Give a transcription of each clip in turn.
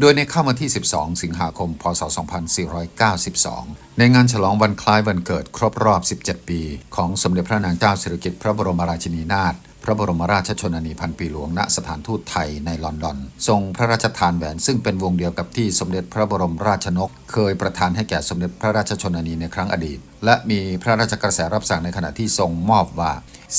โดยในค่ำวันที่ 12 สิงหาคม พศ 2492 ในงานฉลองวันคล้ายวันเกิดครบรอบ 17 ปี ของสมเด็จพระนางเจ้าสิริกิติ์พระบรมราชินีนาถ พระบรมราชชนนีพันปีหลวง ณ สถานทูตไทยในลอนดอน ทรงพระราชทานแหวนซึ่งเป็นวงเดียวกับที่สมเด็จพระบรมราชนก เคยประทานให้แก่สมเด็จพระราชชนนีในครั้งอดีต และมีพระราชกระแสรับสั่งในขณะที่ทรงมอบว่า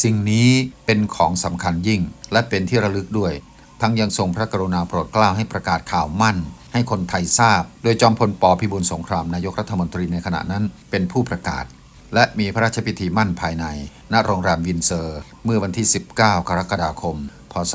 สิ่งนี้เป็นของสำคัญยิ่ง และเป็นที่ระลึกด้วย ทั้งยังทรงพระกรุณาโปรดเกล้าให้ประกาศข่าวมั่น ให้คนไทยทราบ โดยจอมพลปพิบูลสงครามนายกรัฐมนตรีในขณะนั้นเป็นผู้ประกาศ และมีพระราชพิธีมั่นภายใน ณโรงแรมวินเซอร์ เมื่อวันที่ 19 กรกฎาคม พศ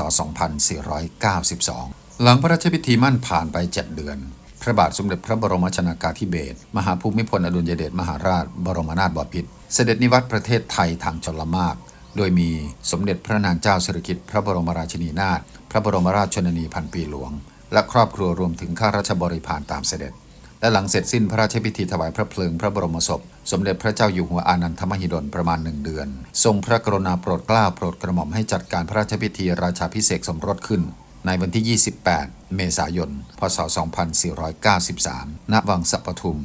2492 หลังพระราชพิธีมั่นผ่านไป 7 เดือน พระบาทสมเด็จพระบรมชนากาธิเบศรมหาภูมิพลอดุลยเดชมหาราช บรมนาถบพิตรเสด็จนิวัตรประเทศไทยทางชลมารโดยมีสมเด็จพระนางเจ้าสิริกิติ์พระบรมราชินีนาถ พระบรมราชชนนีพันปีหลวง และครอบครัวรวมถึงข้าราชบริพารตามเสด็จ และหลังเสร็จสิ้นพระราชพิธีถวายพระเพลิงพระบรมศพ สมเด็จพระเจ้าอยู่หัวอานันทมหิดลประมาณหนึ่งเดือน ทรงพระกรุณาโปรดเกล้าโปรดกระหม่อมให้จัดการพระราชพิธีราชาพิเศษสมรสขึ้น ในวันที่ 28 เมษายน พศ 2493 ณ วังสัปทุม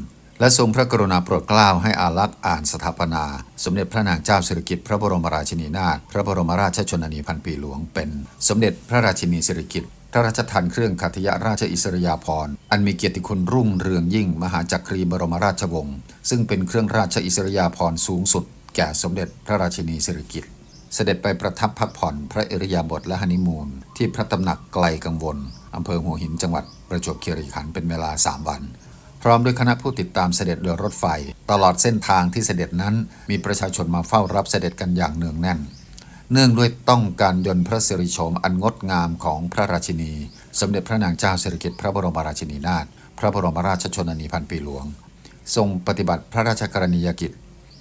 และทรงพระกรุณาโปรดเกล้าให้อารักษ์อ่านสถาปนา สมเด็จพระนางเจ้าสิริกิติ์พระบรมราชินีนาถพระบรมราชชนนีพันปีหลวงเป็น สมเด็จพระราชินีสิริกิติ์พระราชทานเครื่องขัตยราชอิสริยาภรณ์อันมีเกียรติคุณรุ่งเรืองยิ่ง มหาจักรีบรมราชวงศ์ซึ่งเป็นเครื่องราชอิสริยาภรณ์สูงสุด แก่สมเด็จพระราชินีสิริกิติ์เสด็จไปประทับพักผ่อนพระอริยาบถและฮันนีมูนที่พระตำหนักไกลกังวลอำเภอหัวหินจังหวัดประจวบคีรีขันธ์เป็นเวลา 3 วัน พร้อมด้วยคณะผู้ติดตามเสด็จโดยรถไฟ ตลอดเส้นทางที่เสด็จนั้น มีประชาชนมาเฝ้ารับเสด็จกันอย่างเนืองแน่น เนื่องด้วยต้องการยนต์พระสิริโฉมอันงดงามของพระราชินี สมเด็จพระนางเจ้าสิริกิติ์พระบรมราชินีนาถพระบรมราชชนนีพันปีหลวง ทรงปฏิบัติพระราชกรณียกิจ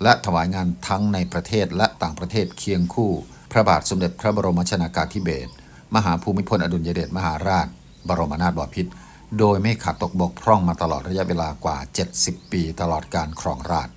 และถวายงานทั้งในประเทศและต่างประเทศเคียงคู่ พระบาทสมเด็จพระบรมชนากาธิเบศรมหาภูมิพลอดุลยเดชมหาราช บรมนาถบพิตร โดยไม่ขาดตกบกพร่องมาตลอดระยะเวลากว่า 70 ปีตลอดการครองราชย์